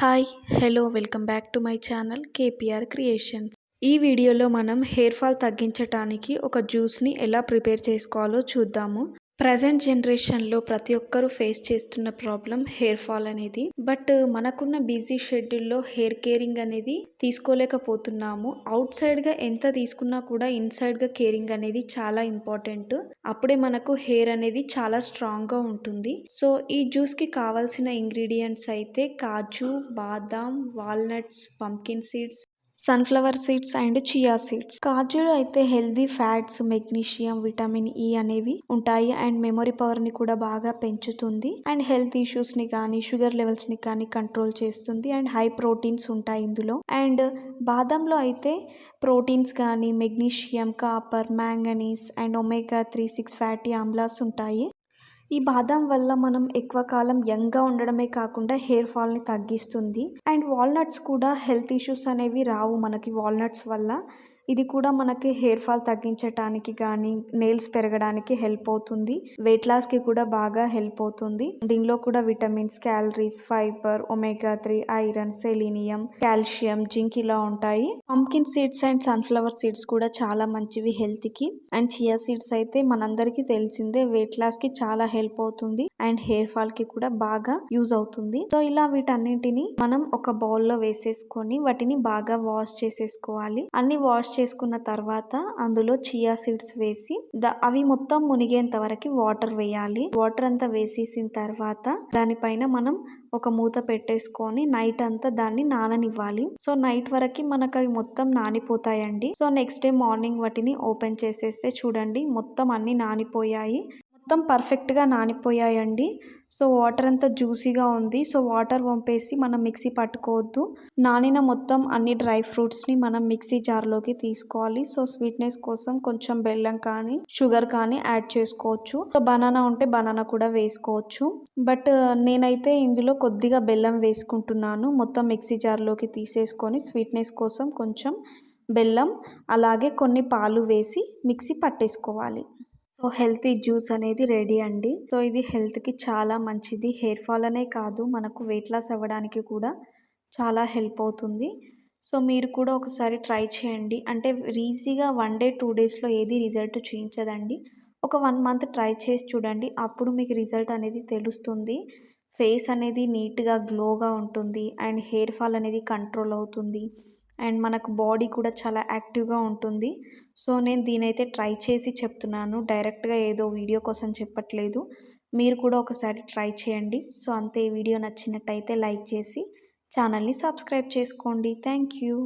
Hi hello welcome back to my channel KPR creations ఈ వీడియోలో మనం హెయిర్ ఫాల్ తగ్గించటానికి ఒక జ్యూస్ని ఎలా ప్రిపేర్ చేసుకోవాలో చూద్దాము. ప్రజెంట్ జనరేషన్లో ప్రతి ఒక్కరూ ఫేస్ చేస్తున్న ప్రాబ్లం హెయిర్ ఫాల్ అనేది. బట్ మనకున్న బిజీ షెడ్యూల్లో హెయిర్ కేరింగ్ అనేది తీసుకోలేకపోతున్నాము. అవుట్ సైడ్గా ఎంత తీసుకున్నా కూడా ఇన్సైడ్గా కేరింగ్ అనేది చాలా ఇంపార్టెంట్ అప్పుడే మనకు హెయిర్ అనేది చాలా స్ట్రాంగ్గా ఉంటుంది. సో ఈ జ్యూస్కి కావాల్సిన ఇంగ్రీడియంట్స్ అయితే కాజు బాదాం walnuts pumpkin seeds sunflower seeds and chia seeds. కాజులో అయితే healthy fats magnesium vitamin E అనేవి ఉంటాయి అండ్ మెమొరీ పవర్ని కూడా బాగా పెంచుతుంది. అండ్ హెల్త్ ఇష్యూస్ని కానీ షుగర్ లెవెల్స్ని కానీ కంట్రోల్ చేస్తుంది అండ్ హై ప్రోటీన్స్ ఉంటాయి ఇందులో. అండ్ బాదంలో అయితే ప్రోటీన్స్ కానీ magnesium copper manganese and omega three six fatty amlas ఉంటాయి. ఈ బాదం వల్ల మనం ఎక్కువ కాలం యంగ్గా ఉండడమే కాకుండా హెయిర్ ఫాల్ని తగ్గిస్తుంది. అండ్ వాల్నట్స్ కూడా హెల్త్ ఇష్యూస్ అనేవి రావు మనకి వాల్నట్స్ వల్ల. ఇది కూడా మనకి హెయిర్ ఫాల్ తగ్గించడానికి కానీ నెయిల్స్ పెరగడానికి హెల్ప్ అవుతుంది. వెయిట్ లాస్కి కూడా బాగా హెల్ప్ అవుతుంది. దీనిలో కూడా vitamins calories fibre omega three iron selenium calcium zinc ఇలా ఉంటాయి. Pumpkin seeds and sunflower seeds కూడా చాలా మంచివి హెల్త్కి. అండ్ చియా సీడ్స్ అయితే మనందరికీ తెలిసిందే వెయిట్ లాస్కి చాలా హెల్ప్ అవుతుంది అండ్ హెయిర్ ఫాల్కి కూడా బాగా యూజ్ అవుతుంది. సో ఇలా వీటన్నిటిని మనం ఒక బౌల్లో వేసేసుకొని వాటిని బాగా వాష్ చేసేసుకోవాలి. అన్ని వాష్ చేసుకున్న తర్వాత అందులో చియా సీడ్స్ వేసి అవి మొత్తం మునిగేంత వరకు వాటర్ వేయాలి. వాటర్ అంతా వేసేసిన తర్వాత దానిపైన మనం ఒక మూత పెట్టేసుకొని నైట్ అంతా దాన్ని నాననివ్వాలి. సో నైట్ వరకు మనకు అవి మొత్తం నానిపోతాయండి. సో నెక్స్ట్ డే మార్నింగ్ వాటిని ఓపెన్ చేసేస్తే చూడండి మొత్తం అన్ని నానిపోయాయి. మొత్తం పర్ఫెక్ట్గా నానిపోయాయండి. సో వాటర్ అంతా జ్యూసీగా ఉంది. సో వాటర్ పంపేసి మనం మిక్సీ పట్టుకోవద్దు. నానిన మొత్తం అన్ని డ్రై ఫ్రూట్స్ని మనం మిక్సీ జార్లోకి తీసుకోవాలి. సో స్వీట్నెస్ కోసం కొంచెం బెల్లం కానీ షుగర్ కానీ యాడ్ చేసుకోవచ్చు. సో బనానా ఉంటే బనానా కూడా వేసుకోవచ్చు. బట్ నేనైతే ఇందులో కొద్దిగా బెల్లం వేసుకుంటున్నాను. మొత్తం మిక్సీ జార్లోకి తీసేసుకొని స్వీట్నెస్ కోసం కొంచెం బెల్లం అలాగే కొన్ని పాలు వేసి మిక్సీ పట్టేసుకోవాలి. సో హెల్తీ జ్యూస్ అనేది రెడీ అండి. సో ఇది హెల్త్కి చాలా మంచిది. హెయిర్ ఫాల్ అనే కాదు మనకు వెయిట్ లాస్ అవ్వడానికి కూడా చాలా హెల్ప్ అవుతుంది. సో మీరు కూడా ఒకసారి ట్రై చేయండి. అంటే ఈజీగా వన్ డే టూ డేస్లో ఏది రిజల్ట్ చూపించదండి. ఒక వన్ మంత్ ట్రై చేసి చూడండి. అప్పుడు మీకు రిజల్ట్ అనేది తెలుస్తుంది. ఫేస్ అనేది నీట్గా గ్లోగా ఉంటుంది. అండ్ హెయిర్ ఫాల్ అనేది కంట్రోల్ అవుతుంది. అండ్ మనకు బాడీ కూడా చాలా యాక్టివ్గా ఉంటుంది. సో నేను దీనైతే ట్రై చేసి చెప్తున్నాను. డైరెక్ట్గా ఏదో వీడియో కోసం చెప్పట్లేదు. మీరు కూడా ఒకసారి ట్రై చేయండి. సో అంతే వీడియో నచ్చినట్టయితే లైక్ చేసి ఛానల్ని సబ్స్క్రైబ్ చేసుకోండి. Thank you